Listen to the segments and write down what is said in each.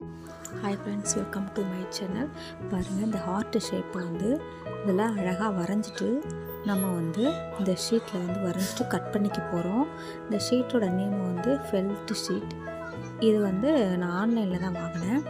Hi friends welcome to my channel பாருங்கள் இந்த heart ஷேப்பை வந்து இதெல்லாம் அழகாக வரைஞ்சிட்டு நம்ம வந்து இந்த ஷீட்டில் வந்து வரைஞ்சிட்டு கட் பண்ணிக்க போகிறோம் இந்த ஷீட்டோட நேம் வந்து ஃபெல்ட் ஷீட் இது வந்து நான் ஆன்லைனில் தான் வாங்கினேன்.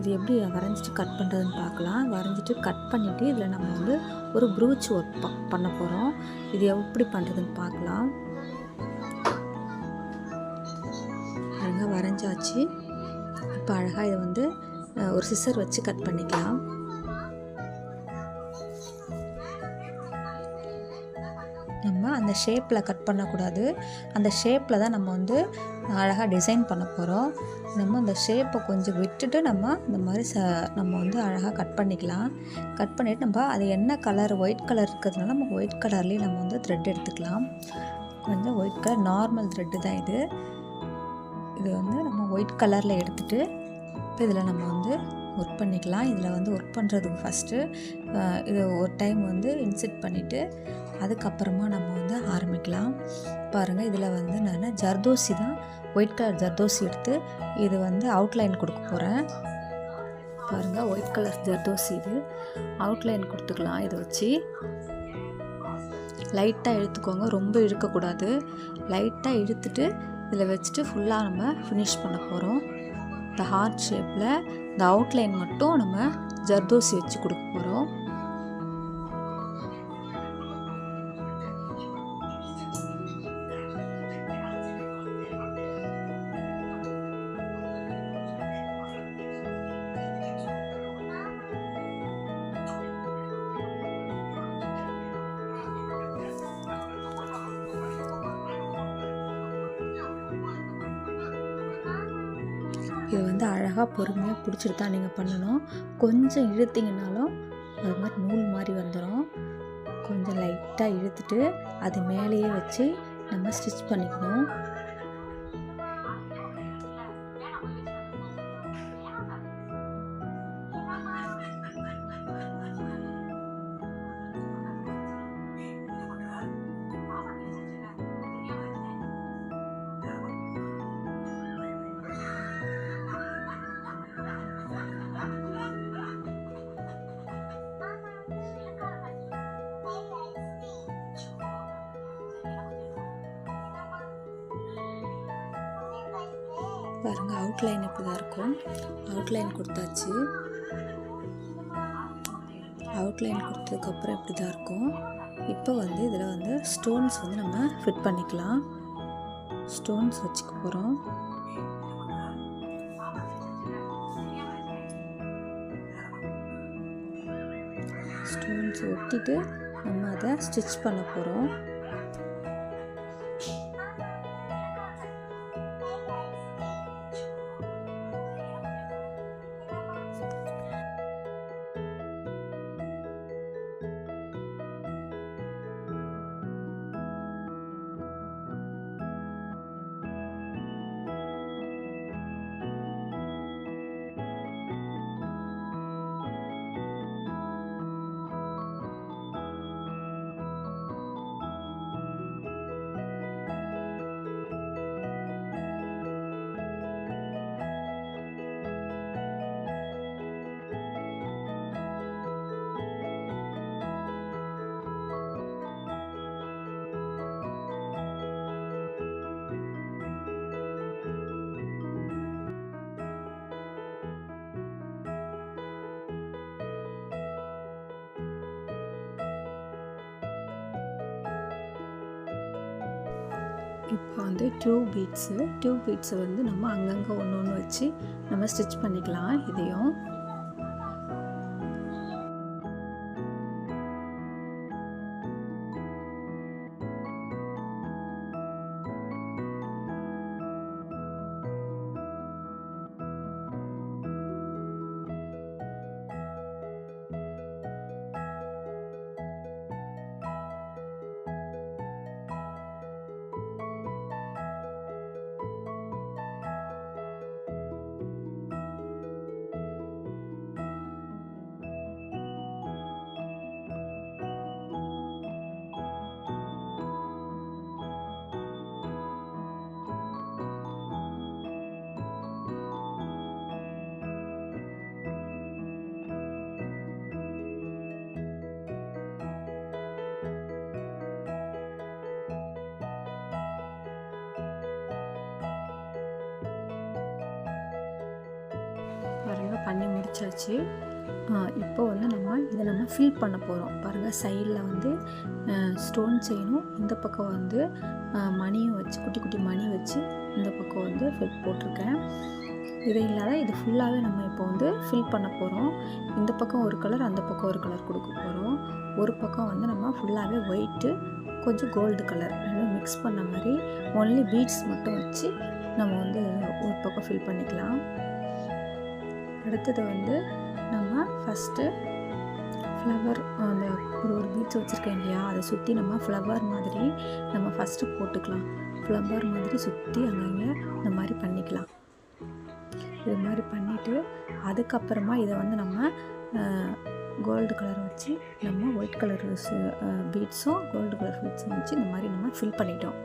இது எப்படி வரைஞ்சிட்டு கட் பண்ணுறதுன்னு பார்க்கலாம். வரைஞ்சிட்டு கட் பண்ணிவிட்டு இதில் நம்ம வந்து ஒரு ப்ரூச் ஒர்க் ப பண்ண போகிறோம் இது எப்படி பண்ணுறதுன்னு பார்க்கலாம். அழகாக வரைஞ்சாச்சு. இப்போ அழகாக இதை வந்து ஒரு சிசர் வச்சு கட் பண்ணிக்கலாம். நம்ம அந்த ஷேப்பில் கட் பண்ணக்கூடாது. அந்த ஷேப்பில் தான் நம்ம வந்து அழகாக டிசைன் பண்ண போகிறோம் நம்ம அந்த ஷேப்பை கொஞ்சம் விட்டுட்டு நம்ம இந்த மாதிரி ச நம்ம வந்து அழகாக கட் பண்ணிக்கலாம். கட் பண்ணிவிட்டு நம்ம அது என்ன கலர் ஒயிட் கலர் இருக்கிறதுனால நம்ம ஒயிட் கலர்லேயே நம்ம வந்து த்ரெட் எடுத்துக்கலாம். கொஞ்சம் ஒயிட் கலர் நார்மல் த்ரெட்டு தான் இது. இது வந்து நம்ம ஒயிட் கலரில் எடுத்துகிட்டு இப்போ இதில் நம்ம வந்து ஒர்க் பண்ணிக்கலாம். இதில் வந்து ஒர்க் பண்ணுறதுக்கு ஃபஸ்ட்டு இது ஒரு டைம் வந்து இன்செட் பண்ணிவிட்டு அதுக்கப்புறமா நம்ம வந்து ஆரம்பிக்கலாம். பாருங்கள் இதில் வந்து நான் ஜர்தோசி தான் ஒயிட் கலர் ஜர்தோசி எடுத்து இது வந்து அவுட்லைன் கொடுக்க போகிறேன் பாருங்கள் ஒயிட் கலர் ஜர்தோசி இது. அவுட்லைன் கொடுத்துக்கலாம் இதை வச்சு. லைட்டாக இழுத்துக்கோங்க ரொம்ப இழுக்கக்கூடாது. லைட்டாக இழுத்துட்டு இதில் வச்சுட்டு ஃபுல்லாக நம்ம ஃபினிஷ் பண்ண போகிறோம் இந்த ஹார்ட் ஷேப்பில் இந்த அவுட்லைன் மட்டும் நம்ம ஜர்தோசி வச்சு கொடுக்க போகிறோம் இது வந்து அழகாக பொறுமையாக பிடிச்சிட்டு தான் நீங்கள் பண்ணணும். கொஞ்சம் இழுத்தீங்கனாலும் அது மாதிரி நூல் மாதிரி வந்துடும் கொஞ்சம் லைட்டாக இழுத்துட்டு அது மேலேயே வச்சு நம்ம ஸ்டிச் பண்ணிக்கணும். பாருங்கள் அவுட்லைன் இப்படி தான் இருக்கும். அவுட்லைன் கொடுத்தாச்சு. அவுட்லைன் கொடுத்ததுக்கப்புறம் இப்படி தான் இருக்கும். இப்போ வந்து இதில் வந்து ஸ்டோன்ஸ் வந்து நம்ம ஃபிட் பண்ணிக்கலாம். ஸ்டோன்ஸ் வச்சுக்க போகிறோம் ஸ்டோன்ஸ் ஒட்டிட்டு நம்ம அதை ஸ்டிச் பண்ண போகிறோம் இப்போ வந்து டூ பீட்ஸு டூ பீட்ஸை வந்து நம்ம அங்கங்கே ஒன்று ஒன்று வச்சு நம்ம ஸ்டிச் பண்ணிக்கலாம் இதையும். பண்ணி முடித்தாச்சு இப்போ வந்து நம்ம இதை நம்ம ஃபில் பண்ண போகிறோம் பாருங்கள் சைடில் வந்து ஸ்டோன் செயினும் இந்த பக்கம் வந்து மணியும் வச்சு குட்டி குட்டி மணி வச்சு இந்த பக்கம் வந்து ஃபில் போட்டிருக்கேன். இது இல்லாத இது ஃபுல்லாகவே நம்ம இப்போ வந்து ஃபில் பண்ண போகிறோம் இந்த பக்கம் ஒரு கலர் அந்த பக்கம் ஒரு கலர் கொடுக்க போகிறோம் ஒரு பக்கம் வந்து நம்ம ஃபுல்லாகவே ஒயிட்டு கொஞ்சம் கோல்டு கலர் ரெண்டும் மிக்ஸ் பண்ண மாதிரி ஒன்லி பீட்ஸ் மட்டும் வச்சு நம்ம வந்து ஒரு பக்கம் ஃபில் பண்ணிக்கலாம். அடுத்தது வந்து நம்ம ஃபஸ்ட்டு ஃப்ளவர் அந்த ஒரு ஒரு பீட்ஸ் வச்சுருக்கேன் இல்லையா? அதை சுற்றி நம்ம ஃப்ளவர் மாதிரி நம்ம ஃபஸ்ட்டு போட்டுக்கலாம். ஃப்ளவர் மாதிரி சுற்றி அங்கங்கே இந்த மாதிரி பண்ணிக்கலாம். இது மாதிரி பண்ணிவிட்டு அதுக்கப்புறமா இதை வந்து நம்ம கோல்டு கலர் வச்சு நம்ம ஒயிட் கலர் பீட்ஸும் கோல்டு கலர் பீட்ஸும் வச்சு இந்த மாதிரி நம்ம ஃபில் பண்ணிட்டோம்.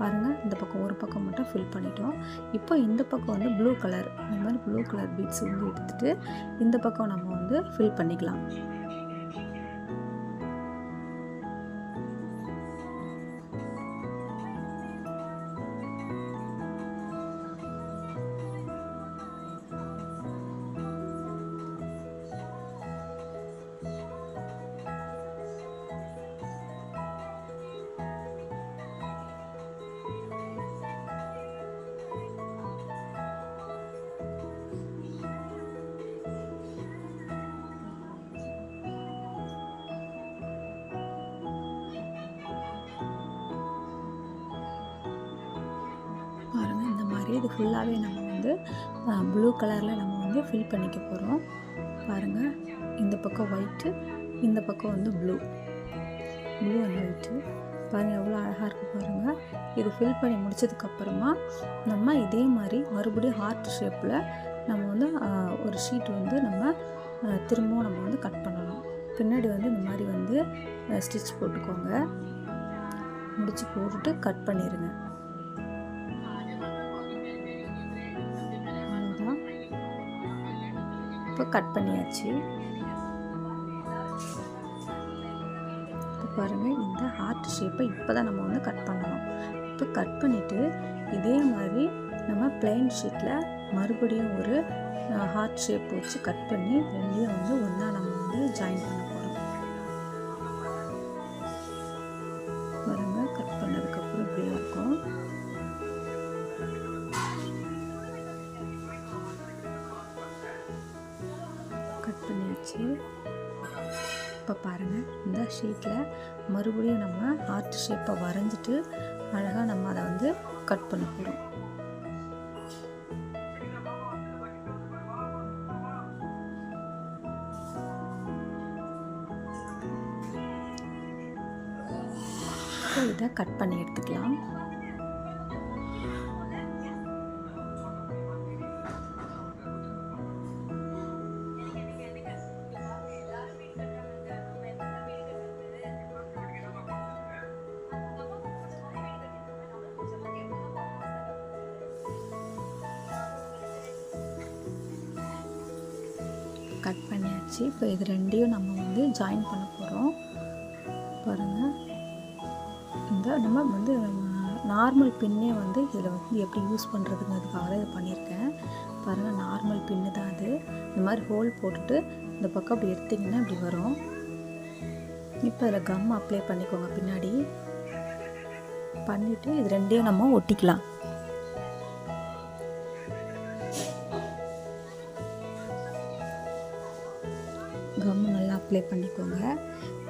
பாருங்கள் இந்த பக்கம் ஒரு பக்கம் மட்டும் ஃபில் பண்ணிட்டோம். இப்போ இந்த பக்கம் வந்து ப்ளூ கலர் இந்த மாதிரி ப்ளூ கலர் பீட்ஸ் வந்து எடுத்துகிட்டு இந்த பக்கம் நம்ம வந்து ஃபில் பண்ணிக்கலாம். இது ஃபுல்லாகவே நம்ம வந்து ப்ளூ கலரில் நம்ம வந்து ஃபில் பண்ணிக்க போகிறோம் பாருங்கள் இந்த பக்கம் ஒயிட்டு இந்த பக்கம் வந்து ப்ளூ ப்ளூ அண்ட் ஒயிட்டு பாருங்கள் எவ்வளோ அழகாக இருக்குது பாருங்கள் இது ஃபில் பண்ணி முடிச்சதுக்கப்புறமா நம்ம இதே மாதிரி மறுபடியும் ஹார்ட் ஷேப்பில் நம்ம வந்து ஒரு ஷீட் வந்து நம்ம திரும்பவும் நம்ம வந்து கட் பண்ணணும் பின்னாடி வந்து இந்த மாதிரி வந்து ஸ்டிச் போட்டுக்கோங்க. முடிச்சு போட்டுட்டு கட் பண்ணிடுங்க கட் பண்ணியாச்சு. இப்போ பாருங்கள் இந்த ஹார்ட் ஷேப்பை இப்போ தான் நம்ம வந்து கட் பண்ணணும். இப்போ கட் பண்ணிவிட்டு இதே மாதிரி நம்ம பிளைன் ஷீட்டில் மறுபடியும் ஒரு ஹார்ட் ஷேப் வச்சு கட் பண்ணி ரெண்டையும் வந்து ஒன்றா நம்ம வந்து ஜாயின் பண்ண ஷீட்டில் மறுபடியும் நம்ம ஹார்ட் ஷேப்பை வரைஞ்சிட்டு அழகாக நம்ம அதை வந்து கட் பண்ண போகிறோம் இதை கட் பண்ணி எடுத்துக்கலாம். ஆயிடுச்சு இப்போ இது ரெண்டையும் நம்ம வந்து ஜாயின் பண்ண போகிறோம் பாருங்கள் இந்த நம்ம வந்து நார்மல் பின்னே வந்து இதில் வந்து எப்படி யூஸ் பண்ணுறதுங்கிறதுக்காக இதை பண்ணியிருக்கேன். பாருங்கள் நார்மல் பின்னு தான் அது. இந்த மாதிரி ஹோல் போட்டுட்டு இந்த பக்கம் அப்படி எடுத்திங்கன்னா இப்படி வரும். இப்போ அதில் கம் அப்ளை பண்ணிக்கோங்க பின்னாடி. பண்ணிவிட்டு இது ரெண்டையும் நம்ம ஒட்டிக்கலாம். ரொம்ப நல்லா அப்ளை பண்ணிக்கோங்க.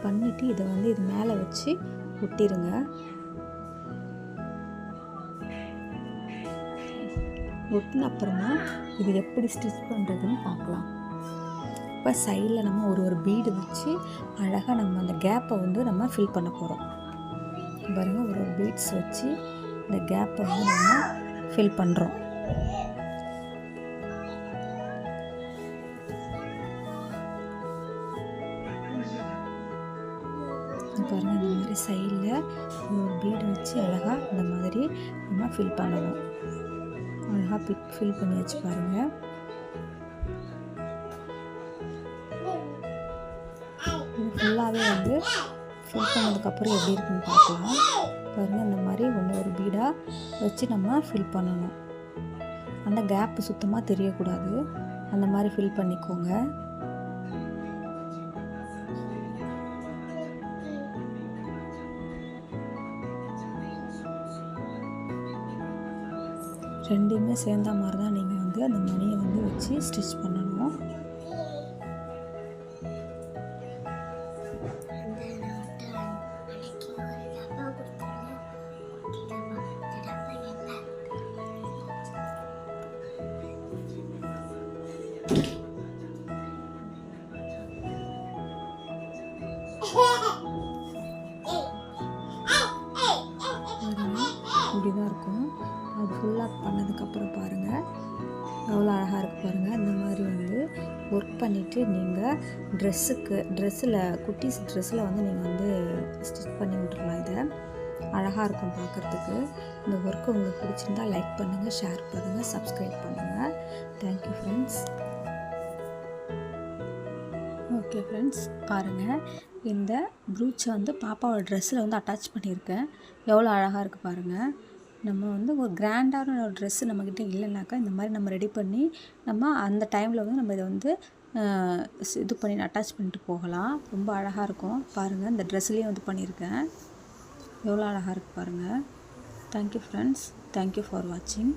பண்ணிவிட்டு இதை வந்து இது மேலே வச்சு ஒட்டிடுங்க ஒட்டின அப்புறமா இது எப்படி ஸ்டிச் பண்ணுறதுன்னு பார்க்கலாம். இப்போ சைடில் நம்ம ஒரு ஒரு பீடு வச்சு அழகாக நம்ம அந்த கேப்பை வந்து நம்ம ஃபில் பண்ண போகிறோம் பாருங்கள் ஒரு ஒரு பீட்ஸ் வச்சு இந்த கேப்பை வந்து நம்ம ஃபில் பண்ணுறோம் பாருங்கள் இந்த மாதிரி சைடில் ஒரு பீடு வச்சு அழகாக இந்த மாதிரி நம்ம ஃபில் பண்ணணும். அழகாக பிக் ஃபில் பண்ணி வச்சு பாருங்கள் இது ஃபுல்லாகவே வந்து ஃபில் பண்ணதுக்கப்புறம் எப்படி இருக்குன்னு பார்க்கலாம். பாருங்கள் இந்த மாதிரி ஒன்று ஒரு பீடாக வச்சு நம்ம ஃபில் பண்ணணும். அந்த கேப்பு சுத்தமாக தெரியக்கூடாது. அந்த மாதிரி ஃபில் பண்ணிக்கோங்க. ரெண்டுமே சேர்ந்த மாதிரி தான் நீங்கள் வந்து அந்த மணியை வந்து வச்சு ஸ்டிச் பண்ணணும் ஒர்க் நீங்கள் ட்ரெஸ்ஸுக்கு ட்ரெஸ்ஸில் குட்டீஸ் ட்ரெஸ்ஸில் வந்து நீங்கள் வந்து ஸ்டிச் பண்ணி விட்றலாம் இதை. அழகாக இருக்கும் பார்க்குறதுக்கு. இந்த ஒர்க்கு உங்களுக்கு பிடிச்சிருந்தா லைக் பண்ணுங்கள் ஷேர் பண்ணுங்கள் சப்ஸ்கிரைப் பண்ணுங்கள் தேங்க்யூ ஃப்ரெண்ட்ஸ் ஓகே ஃப்ரெண்ட்ஸ் பாருங்கள் இந்த ப்ரூச்சை வந்து பாப்பாவோட ட்ரெஸ்ஸில் வந்து அட்டாச் பண்ணியிருக்கேன். எவ்வளோ அழகாக இருக்குது பாருங்கள் நம்ம வந்து ஒரு கிராண்டான ஒரு ட்ரெஸ்ஸு நம்மக்கிட்ட இல்லைனாக்கா இந்த மாதிரி நம்ம ரெடி பண்ணி நம்ம அந்த டைமில் வந்து நம்ம இதை வந்து இது பண்ணி அட்டாச் பண்ணிட்டு போகலாம். ரொம்ப அழகாக இருக்கும். பாருங்கள் இந்த ட்ரெஸ்லேயும் இது பண்ணியிருக்கேன். எவ்வளோ அழகாக இருக்குது பாருங்கள் தேங்க்யூ ஃப்ரெண்ட்ஸ் தேங்க்யூ ஃபார் வாட்சிங்